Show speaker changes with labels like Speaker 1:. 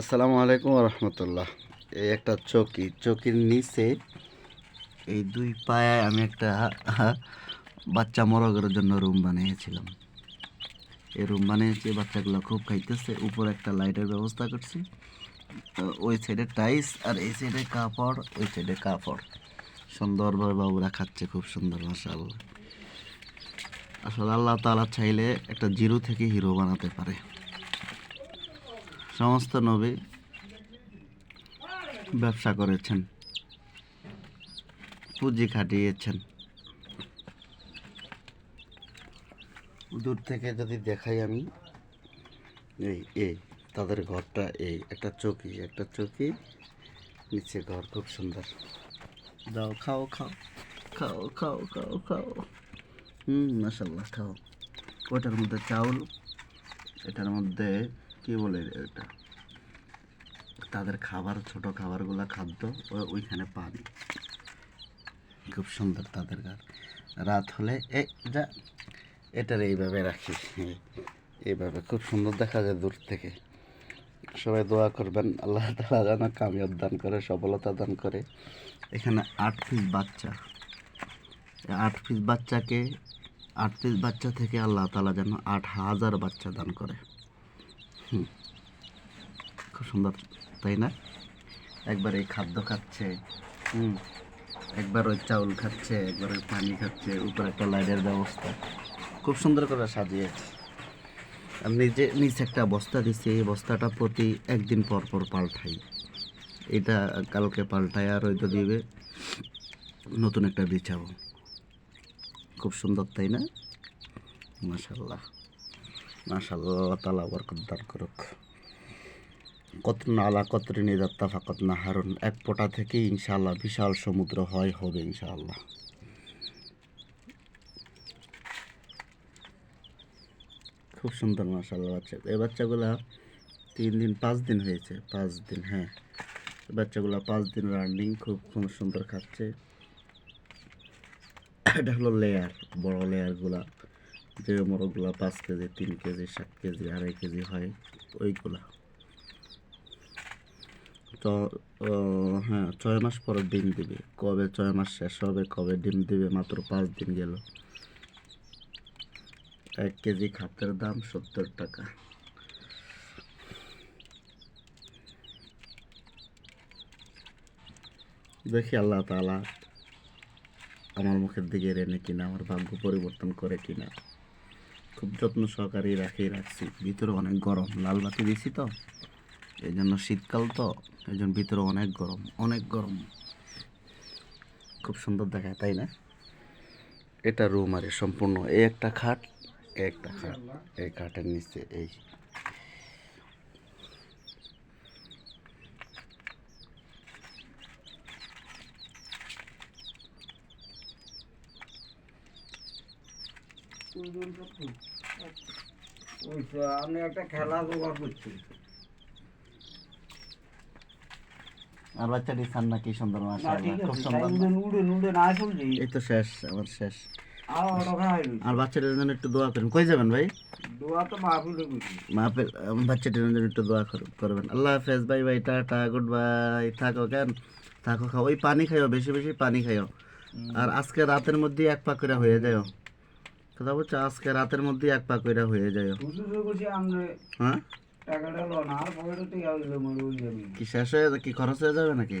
Speaker 1: আসসালামু আলাইকুম রহমতুল্লাহ এই একটা চৌকি, চৌকির নিচে এই দুই পায়ে আমি একটা বাচ্চা মরগের জন্য রুম বানিয়েছিলাম। এই রুম বানিয়েছি, বাচ্চাগুলো খুব খাইতেছে, উপরে একটা লাইটের ব্যবস্থা করছি। ওই সাইডে টাইস আর এই সাইডে কাপড়, ওই সাইডে কাপড়। সুন্দরভাবে বাবুরা খাচ্ছে খুব সুন্দর মাসাল আসলে আল্লাহ তালা চাইলে একটা জিরো থেকে হিরো বানাতে পারে। সমস্ত নবী ব্যবসা করেছেন, পুঁজি খাটিয়েছেন। দূর থেকে যদি দেখাই আমি, এই এই, তাদের ঘরটা এই, একটা চৌকি একটা চৌকি, নিচে ঘর খুব সুন্দর। যাও খাও খাও খাও খাও খাও খাও। হুম মাসাল্লাহ খাও। ওটার মধ্যে চাউল, এটার মধ্যে কি বলে এটা? তাদের খাবার, ছোট খাবারগুলা খাদ্য ওইখানে পানি খুব সুন্দর তাদের ঘর। রাত হলে, এ, যা, এটার এইভাবে রাখি। এই- এইভাবে, খুব সুন্দর দেখা যায় দূর থেকে। সবাই দোয়া করবেন, আল্লাহ তালা যেন কামিয়াব দান করে, সফলতা দান করে। এখানে আট পিস বাচ্চা। আট পিস বাচ্চাকে, আট পিস বাচ্চা থেকে আল্লাহ তালা যেন আট হাজার বাচ্চা দান করে। খুব সুন্দর, তাই না? একবার এই খাদ্য খাচ্ছে, হুম। একবার ওই চাউল খাচ্ছে, একবার ওই পানি খাচ্ছে, উপরে একটা লাইটের ব্যবস্থা। খুব সুন্দর করে সাজিয়েছে। আর নিজে নিচে একটা বস্তা দিচ্ছি এই বস্তাটা প্রতি একদিন পর পর পাল্টাই। এটা কালকে পাল্টায় আর ওইটা দিবে নতুন একটা বিছাবো। খুব সুন্দর, তাই না? মাশাল্লাহ মাশাল্লাহ তালা বরকত দান করুক। কত নালা কত নিদাত্তা ফাকত না হারুন এক পোটা থেকে ইনশাআল্লাহ বিশাল সমুদ্র হয়, হবে ইনশাআল্লাহ। খুব সুন্দর মাশাল্লাহ বাচ্চা। এই বাচ্চাগুলা তিন দিন, পাঁচ দিন হয়েছে, পাঁচ দিন হ্যাঁ। বাচ্চাগুলা পাঁচ দিন রানিং, খুব খুব সুন্দর খাচ্ছে। এটা হলো লেয়ার বড় লেয়ারগুলা যে মোরগগুলা পাঁচ কেজি, তিন কেজি, সাত কেজি, আড়াই কেজি হয়, ওইগুলা। তো হ্যাঁ ছয় মাস পরে ডিম দিবে। কবে ছয় মাস শেষ হবে, কবে ডিম দিবে, মাত্র পাঁচ দিন গেল। এক কেজি খাতের দাম সত্তর টাকা। দেখি আল্লাহ তাআলা আমার মুখের দিকে রেনে কিনা, আমার ভাগ্য পরিবর্তন করে কিনা। খুব যত্ন সহকারে রাখি রাখছি। ভিতরে অনেক গরম, লাল বাতি দিছি তো। এই জন্য শীতকাল তো এই জন্য ভিতরে অনেক গরম অনেক গরম। খুব সুন্দর দেখায়, তাই না? এটা রুম আরে সম্পূর্ণ, এই একটা খাট একটা খাট, এই খাটের নিচে, এই।
Speaker 2: ওই তো আমি একটা খেলা জোগাড় করছি
Speaker 1: আর বাচ্চাটি সান্না কি সুন্দর মাশাআল্লাহ খুব এই তো শেষ আমার শেষ।
Speaker 2: আর
Speaker 1: বাচ্চাটার জন্য একটু দোয়া করেন। কই যাবেন ভাই?
Speaker 2: দোয়া তো মাহফিলে করছি।
Speaker 1: মাপের বাচ্চাটির জন্য একটু দোয়া কর- করবেন। আল্লাহ হাফেজ bye bye tata good bye. থাকো কেন? থাকো খাও। ওই পানি খাইও বেশি বেশি পানি খাইও। আর আজকে রাতের মধ্যে এক পা করে হয়ে যাও কথা বলছো আজকে রাতের মধ্যে এক পা কইরা হয়ে
Speaker 2: আমরা
Speaker 1: হ্যাঁ?
Speaker 2: টাকাটা আর পকেটে
Speaker 1: কি শেষ হয়ে কি খরচ হয়ে যাবে নাকি?